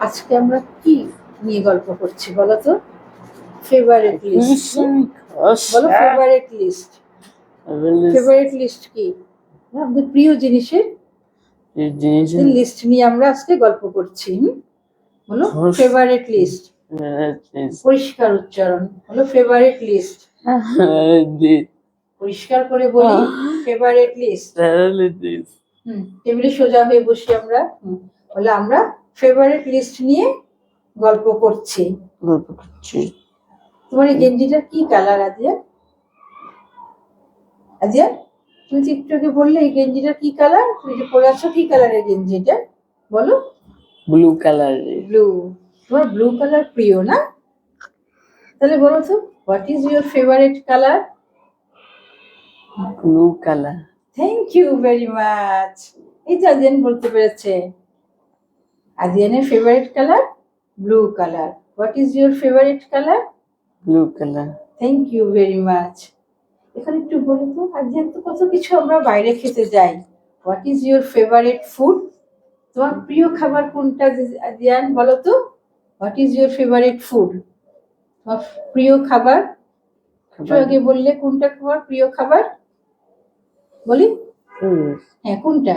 আজকে আমরা কি নিয়ে গল্প করছি বলো তো? ফেভারিট লিস্ট বলো ফেভারিট লিস্ট ফেভারিট লিস্ট কি? আমাদের প্রিয় জিনিসের? লিস্ট নিয়ে আমরা আজকে গল্প করছি? বলো ফেভারিট লিস্ট পরিষ্কার উচ্চারণ। হলো ফেভারিট লিস্ট পরিষ্কার করে বলি ফেভারিট লিস্ট হুম টেবিলে সোজা হয়ে বসি আমরা বলে আমরা ফেভারিট লিস্ট নিয়ে গল্প করছি। গল্প করছি। তোমার এই গেঞ্জিটার কি কালার আদিয়া? আদিয়া তুমি একটু বললে এই গেঞ্জিটার কি কালার তুমি যে পরে আছো কি কালারের গেঞ্জি এটা? বলো। ব্লু কালার ব্লু তোমার ব্লু কালার প্রিয় না? তাহলে বলো তো what is your favourite colour blue colour thank you very much এই তো বলতে পেরেছে। আদিয়ানের favourite colour blue colour what is your favourite colour blue colour thank you very much এখানে একটু বলো তো আদিয়ান তো কত কিছু আমরা বাইরে খেতে যাই what is your favourite food তোমার প্রিয় খাবার কোনটা আদিয়ান বলো তো? What is your favourite food তোমার প্রিয় খাবার? একটু আগে বললে কোনটা তোমার প্রিয় খাবার? বলি? হ্যাঁ কোনটা?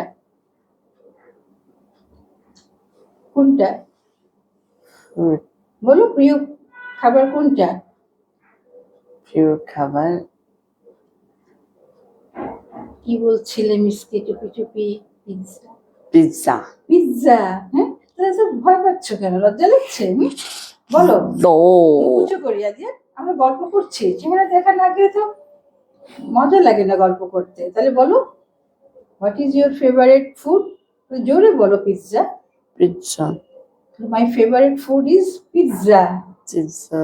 কোনটা? বলো প্রিয় খাবার কোনটা? প্রিয় খাবার? কি বলছিলে মিসকে চুপি চুপি পিৎজা? পিৎজা। পিৎজা হ্যাঁ? তাহলে ভয় পাচ্ছ কেন? লজ্জা লাগছে? বলো। উঁচু করি আজকে আমরা গল্প করছি। চেহারা দেখা না গেলে তো মজা লাগে না গল্প করতে। তাহলে বলো what is your favourite food জোরে বলো pizza. Pizza my favourite food is pizza pizza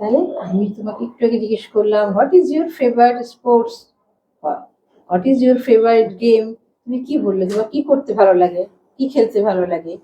তাহলে আমি তোমাকে একটু আগে জিজ্ঞেস করলাম what is your favourite sports what is your favourite game তুমি কি বললে? তোমার কি করতে ভালো লাগে? কি খেলতে ভালো লাগে?